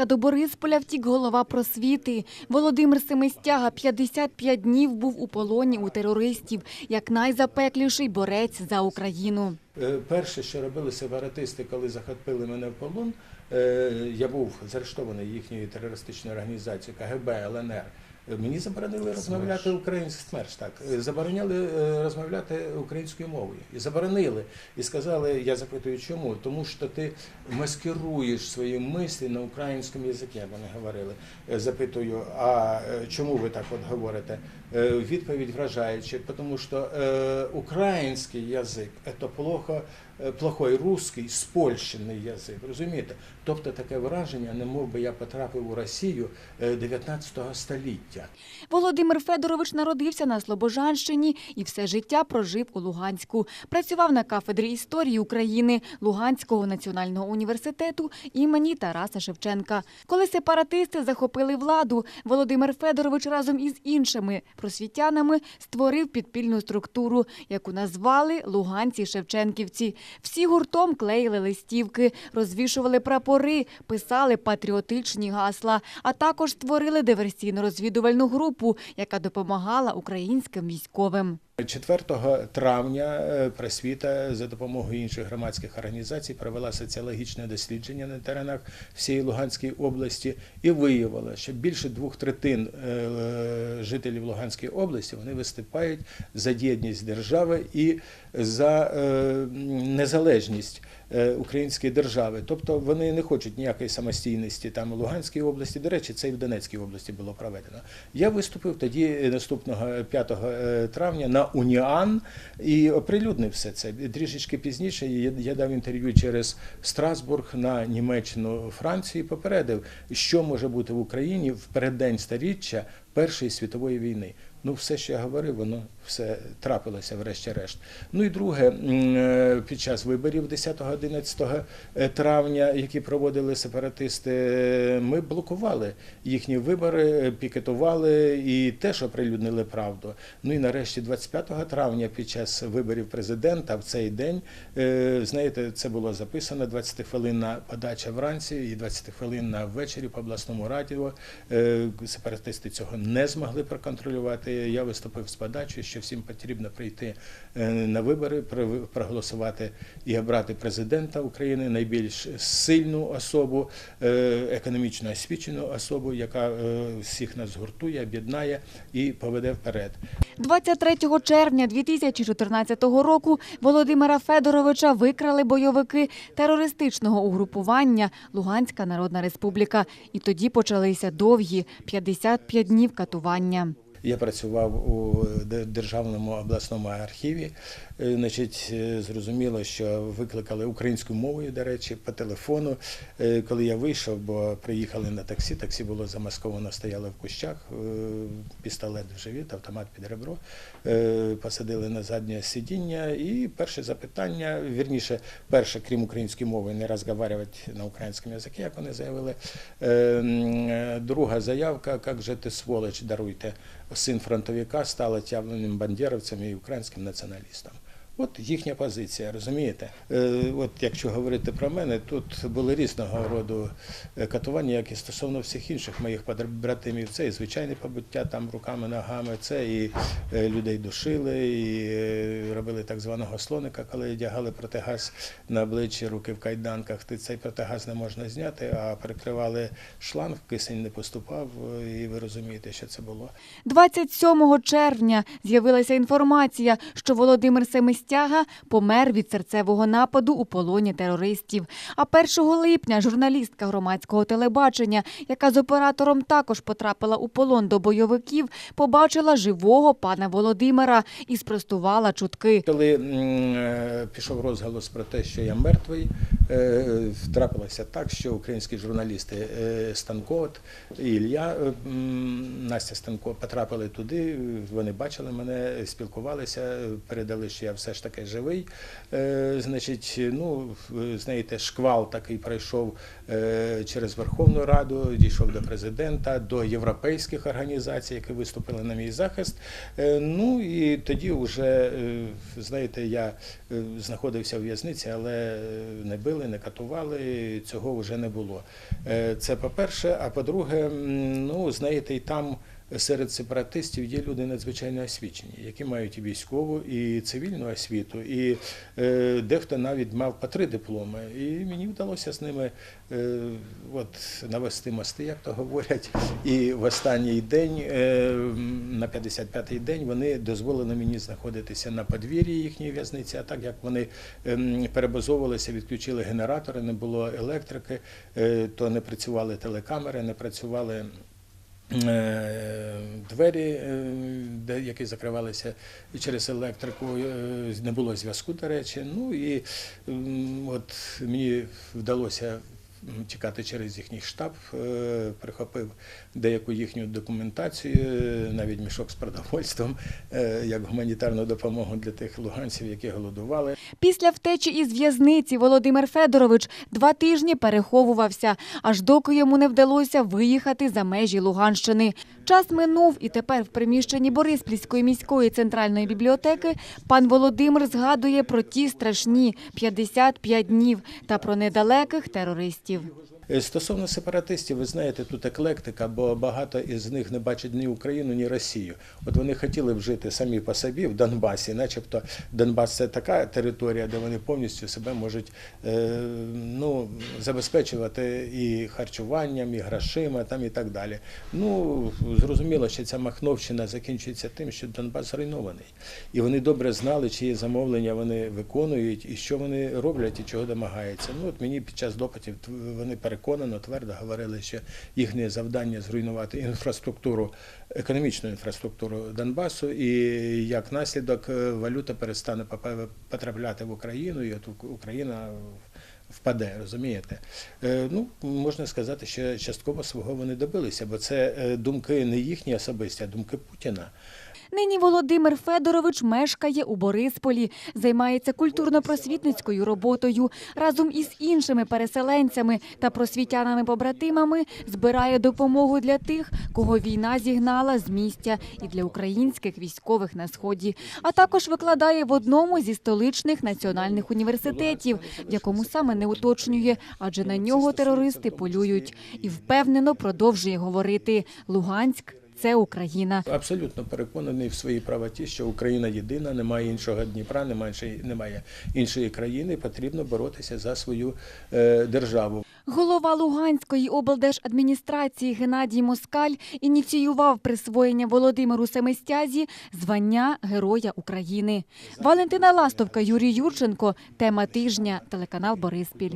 Луганська до Борисполя втік голова просвіти. Володимир Семистяга 55 днів був у полоні у терористів, як найзапекліший борець за Україну. Е, Перше, що робили сепаратисти, коли захопили мене в полон, е, я був заарештований їхньою терористичною організацією КГБ, ЛНР. Е, Мені заборонили розмовляти українською СМЕРШ, так Е, забороняли е, розмовляти українською мовою і заборонили. І сказали, я запитую, чому? Тому що ти маскируєш свої мислі на українському язикі. Вони говорили. Запитую, а чому ви так от говорите? Відповідь вражаюча, тому що український язик це плохо, плохой русський, спольщений язик. Розумієте? Тобто таке враження, не мов би я потрапив у Росію е, 19 століття. Володимир Федорович народився на Слобожанщині і все життя прожив у Луганську. Працював на кафедрі історії України Луганського національного університету імені Тараса Шевченка. Коли сепаратисти захопили владу, Володимир Федорович разом із іншими просвітянами створив підпільну структуру, яку назвали Луганці Шевченківці. Всі гуртом клеїли листівки, розвішували прапори, писали патріотичні гасла, а також створили диверсійно-розвідувальну групу, яка допомагала українським військовим. 4 травня е, просвіта за допомогою інших громадських організацій провела соціологічне дослідження на теренах всієї Луганської області і виявила, що більше двох третин е, жителів Луганської області вони виступають за єдність держави і за е, незалежність е, української держави. Тобто вони не хочуть ніякої самостійності там у Луганській області. До речі, це і в Донецькій області було проведено. Я виступив тоді наступного 5 е, травня на Уніан і оприлюднив все це. Трішечки пізніше я, дав інтерв'ю через Страсбург на Німеччину, Францію і попередив, що може бути в Україні в переддень сторіччя Першої світової війни. Ну, все, що я говорив, воно все трапилося врешті-решт. Ну і друге, е, під час виборів 10-11 травня, які проводили сепаратисти, е, ми блокували їхні вибори, е, пікетували і теж оприлюднили правду. Ну і нарешті 25 травня, під час виборів президента, в цей день, е, знаєте, це було записано 20 хвилинна подача вранці і 20 хвилинна ввечері по обласному радіо. Е, Сепаратисти цього не змогли проконтролювати. Я виступив з подачею, що всім потрібно прийти е, на вибори, про- проголосувати і обрати президента України, найбільш сильну особу, е, економічно освічену особу, яка е, всіх нас згуртує, об'єднає і поведе вперед. 23 червня 2014 року Володимира Федоровича викрали бойовики терористичного угрупування Луганська Народна Республіка. І тоді почалися довгі 55 днів катування. Я працював у державному обласному архіві. Е, Значить, е, зрозуміло, що викликали українською мовою, до речі, по телефону. Е, Коли я вийшов, бо приїхали на таксі, таксі було замасковано, стояло в кущах, пістолет в живіт, автомат під ребро. Посадили на заднє сидіння. І перше запитання, вірніше, перше, крім української мови, не розмовляти на українському язикі, як вони заявили. Друга заявка, як же ти сволоч, даруйте син фронтовика став отявленим бандеровцем і українським націоналістом. От їхня позиція, розумієте? Е, от якщо говорити про мене, тут були різного роду е, катування, як і стосовно всіх інших моїх побратимів. Це і звичайне побуття там руками, ногами, це і е, людей душили, і робили так званого слоника, коли одягали протигаз на обличчі, руки в кайданках. Ти цей протигаз не можна зняти, а перекривали шланг, кисень не поступав, і ви розумієте, що це було. 27 червня з'явилася інформація, що Володимир Семистяга помер від серцевого нападу у полоні терористів. А 1 липня журналістка громадського телебачення, яка з оператором також потрапила у полон до бойовиків, побачила живого пана Володимира і спростувала чутки. Коли е, пішов розголос про те, що я мертвий, е, трапилося так, що українські журналісти е, Станко і Ілля Настя Станко потрапили туди. Вони бачили мене, спілкувалися, передали, що я все ж ж таки живий. Е, Значить, ну, знаєте, шквал такий пройшов е, через Верховну Раду, дійшов до президента, до європейських організацій, які виступили на мій захист. Е, Ну і тоді вже, е, знаєте, я е, знаходився в в'язниці, але е, не били, не катували, цього вже не було. Е, Це по-перше, а по-друге, ну, знаєте, і там серед сепаратистів є люди надзвичайно освічені, які мають і військову, і цивільну освіту, і е, дехто навіть мав по три дипломи. І мені вдалося з ними е, от, навести мости, як то говорять. І в останній день, е, на 55-й день, вони дозволили мені знаходитися на подвір'ї їхньої в'язниці. А так як вони ем, перебазовувалися, відключили генератори, не було електрики, то не працювали телекамери, не працювали. Двері, е, де, які закривалися через електрику, е, не було зв'язку, до речі. Ну і от мені вдалося тікати через їхній штаб, е, прихопив деяку їхню документацію, е, навіть мішок з продовольством, е, як гуманітарну допомогу для тих луганців, які голодували. Після втечі із в'язниці Володимир Федорович два тижні переховувався, аж доки йому не вдалося виїхати за межі Луганщини. Час минув, і тепер в приміщенні Бориспільської міської центральної бібліотеки пан Володимир згадує про ті страшні 55 днів та про недалеких терористів. Е, Стосовно сепаратистів, ви знаєте, тут еклектика, бо багато із них не бачать ні Україну, ні Росію. От вони хотіли б жити самі по собі в Донбасі, начебто Донбас це така територія, де вони повністю себе можуть е, ну, забезпечувати і харчуванням, і грошима, там і так далі. Ну зрозуміло, що ця махновщина закінчується тим, що Донбас зруйнований, і вони добре знали, чиї замовлення вони виконують, і що вони роблять, і чого домагаються. Ну от мені під час допитів вони переконано твердо говорили, що їхнє завдання зруйнувати інфраструктуру, економічну інфраструктуру Донбасу, і як наслідок е, валюта перестане потрапляти в Україну, і от Україна впаде, розумієте? Е, Ну, можна сказати, що частково свого вони добилися, бо це е, думки не їхні особисті, а думки Путіна. Нині Володимир Федорович мешкає у Борисполі, займається культурно-просвітницькою роботою. Разом із іншими переселенцями та просвітянами-побратимами збирає допомогу для тих, кого війна зігнала з місця, і для українських військових на сході. А також викладає в одному зі столичних національних університетів, в якому саме не уточнює, адже на нього терористи полюють. І впевнено продовжує говорити: Луганськ це Україна. Абсолютно переконаний в своїй правоті, що Україна єдина, немає іншого Дніпра, немає немає іншої країни. Потрібно боротися за свою е, державу. Голова Луганської облдержадміністрації Геннадій Москаль ініціював присвоєння Володимиру Семистязі звання Героя України. Валентина Ластовка, Юрій Юрченко. Тема тижня. Телеканал Бориспіль.